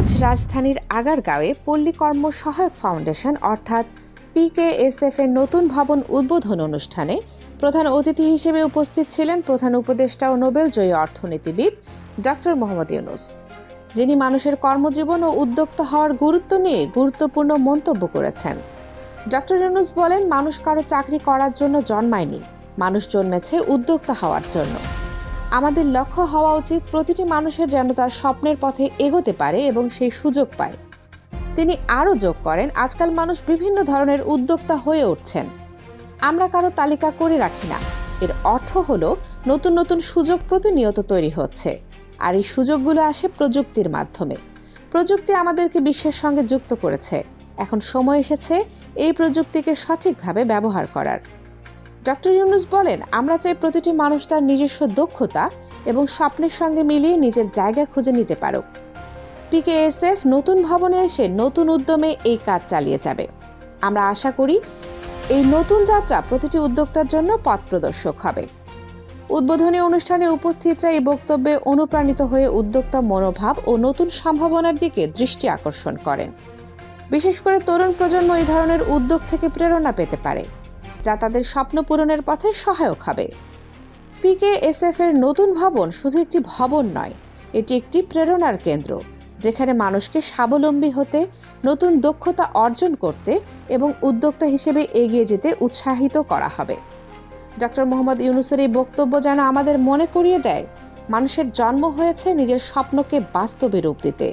আজ রাজধানীর আগারগাঁওয়ে পল্লী কর্ম সহায়ক ফাউন্ডেশন, অর্থাৎ পিকেএসএফ এর নতুন ভবন উদ্বোধন অনুষ্ঠানে প্রধান অতিথি হিসেবে উপস্থিত ছিলেন প্রধান উপদেষ্টা ও নোবেল জয়ী অর্থনীতিবিদ ডক্টর মোহাম্মদ ইউনুস, যিনি মানুষের কর্মজীবন ও উদ্যোক্তা হওয়ার গুরুত্ব নিয়ে গুরুত্বপূর্ণ মন্তব্য করেছেন। ডক্টর ইউনুস বলেন, মানুষ কারও চাকরি করার জন্য জন্মায়নি, মানুষ জন্মেছে উদ্যোক্তা হওয়ার জন্য। আমাদের লক্ষ্য হওয়া উচিত প্রতিটি মানুষের যেন তার স্বপ্নের পথে এগোতে পারে এবং সেই সুযোগ পায়। তিনি আরও যোগ করেন, আজকাল মানুষ বিভিন্ন ধরনের উদ্যোক্তা হয়ে উঠছেন। আমরা কারও তালিকা করে রাখি না। এর অর্থ হলো নতুন নতুন সুযোগ প্রতিনিয়ত তৈরি হচ্ছে। আর এই সুযোগগুলো আসে প্রযুক্তির মাধ্যমে। প্রযুক্তি আমাদেরকে বিশ্বের সঙ্গে যুক্ত করেছে। এখন সময় এসেছে এই প্রযুক্তিকে সঠিকভাবে ব্যবহার করার। ডক্টর ইউনুস বলেন, আমরা চাই প্রতিটি মানুষ তার নিজস্ব দক্ষতা এবং স্বপ্নের সঙ্গে মিলিয়ে নিজের জায়গা খুঁজে নিতে পারুক। পিকেএসএফ নতুন ভবনে এসে নতুন উদ্যমে এই কাজ চালিয়ে যাবে। আমরা আশা করি, এই নতুন যাত্রা প্রতিটি উদ্যোক্তার জন্য পথ প্রদর্শক হবে। উদ্বোধনী অনুষ্ঠানে উপস্থিতরা এই বক্তব্যে অনুপ্রাণিত হয়ে উদ্যোক্তা মনোভাব ও নতুন সম্ভাবনার দিকে দৃষ্টি আকর্ষণ করেন। বিশেষ করে তরুণ প্রজন্ম এই ধরনের উদ্যোগ থেকে প্রেরণা পেতে পারে। যা তাদের স্বপ্ন পূরণের পথে সহায়ক হবে। পিকেএসএফ এর নতুন ভবন শুধু একটি ভবন নয়, এটি একটি প্রেরণার কেন্দ্র, যেখানে মানুষকে স্বাবলম্বী হতে, নতুন দক্ষতা অর্জন করতে এবং উদ্যোক্তা হিসেবে এগিয়ে যেতে উৎসাহিত করা হবে। ডক্টর মোহাম্মদ ইউনুসের এই বক্তব্য যেন আমাদের মনে করিয়ে দেয়, মানুষের জন্ম হয়েছে নিজের স্বপ্নকে বাস্তবে রূপ দিতে,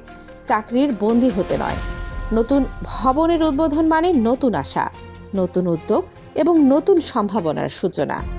চাকরির বন্দী হতে নয়। নতুন ভবনের উদ্বোধন মানে নতুন আশা, নতুন উদ্যোগ এবং নতুন সম্ভাবনার সূচনা।